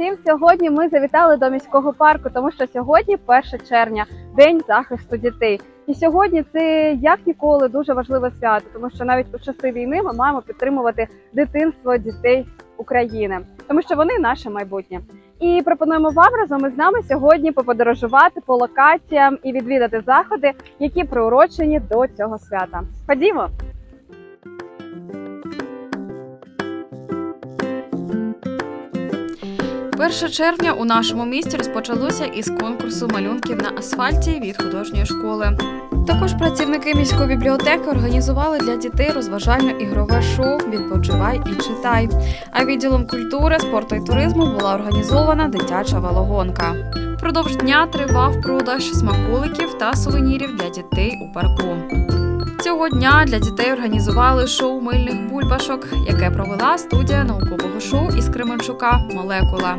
усім! Сьогодні ми завітали до міського парку, тому що сьогодні 1 червня, день захисту дітей. І сьогодні це як ніколи дуже важливе свято, тому що навіть у часи війни ми маємо підтримувати дитинство дітей України, тому що вони наше майбутнє. І пропонуємо вам разом із нами сьогодні поподорожувати по локаціям і відвідати заходи, які приурочені до цього свята. Ходімо! Перше червня у нашому місті розпочалося із конкурсу малюнків на асфальті від художньої школи. Також працівники міської бібліотеки організували для дітей розважально-ігрове шоу Відпочивай і читай. А відділом культури, спорту і туризму була організована дитяча велогонка. Впродовж дня тривав продаж смаколиків та сувенірів для дітей у парку. Цього дня для дітей організували шоу мильних бульбашок, яке провела студія наукового шоу із Кременчука Молекула.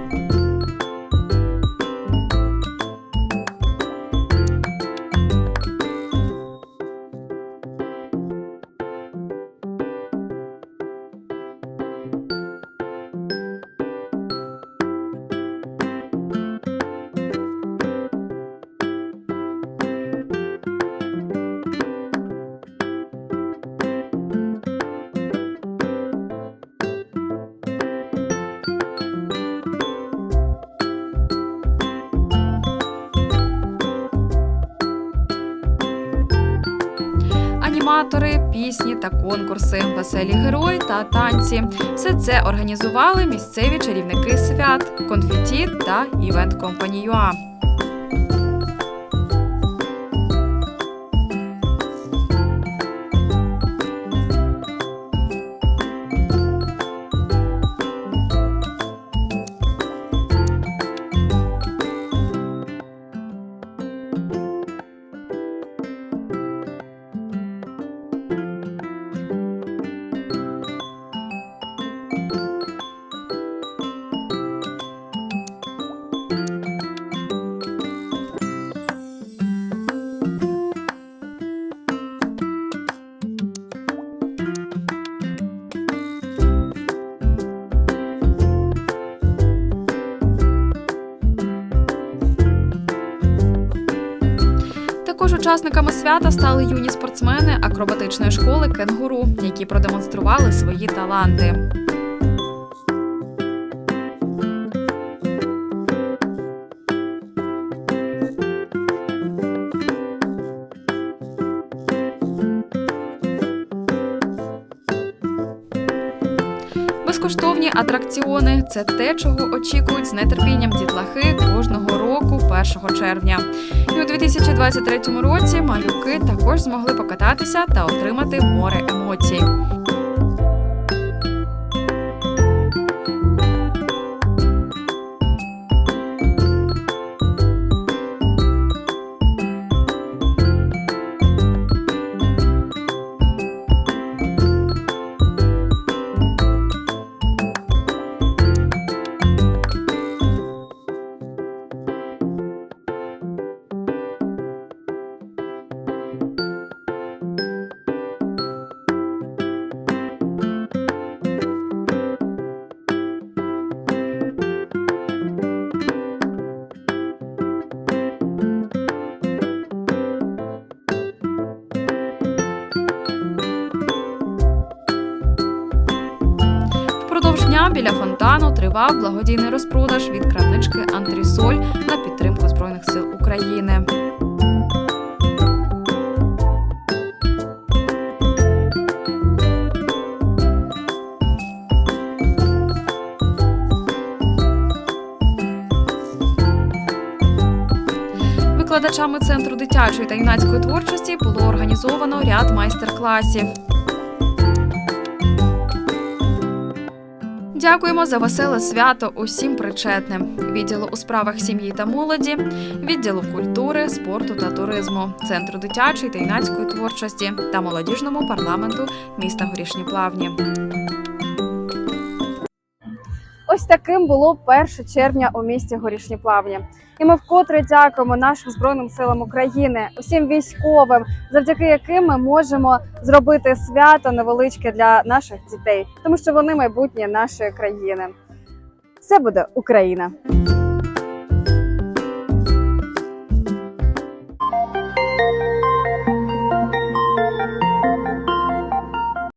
Аніматори, пісні та конкурси, веселі герої та танці. Все це організували місцеві чарівники свят, конфеті та івент компані учасниками свята стали юні спортсмени акробатичної школи Кенгуру, які продемонстрували свої таланти. Безкоштовні атракціони це те, чого очікують з нетерпінням дітлахи кожного року 1 червня. У 2023 році малюки також змогли покататися та отримати море емоцій. Дня біля фонтану тривав благодійний розпродаж від крамнички Антрісоль на підтримку Збройних сил України. Викладачами центру дитячої та юнацької творчості було організовано ряд майстер-класів. Дякуємо за веселе свято усім причетним. Відділу у справах сім'ї та молоді, відділу культури, спорту та туризму, центру дитячої та юнацької творчості та молодіжному парламенту міста Горішні Плавні. Ось таким було 1 червня у місті Горішні Плавні. І ми вкотре дякуємо нашим збройним силам України, усім військовим, завдяки яким ми можемо зробити свято невеличке для наших дітей, тому що вони майбутнє нашої країни. все буде Україна.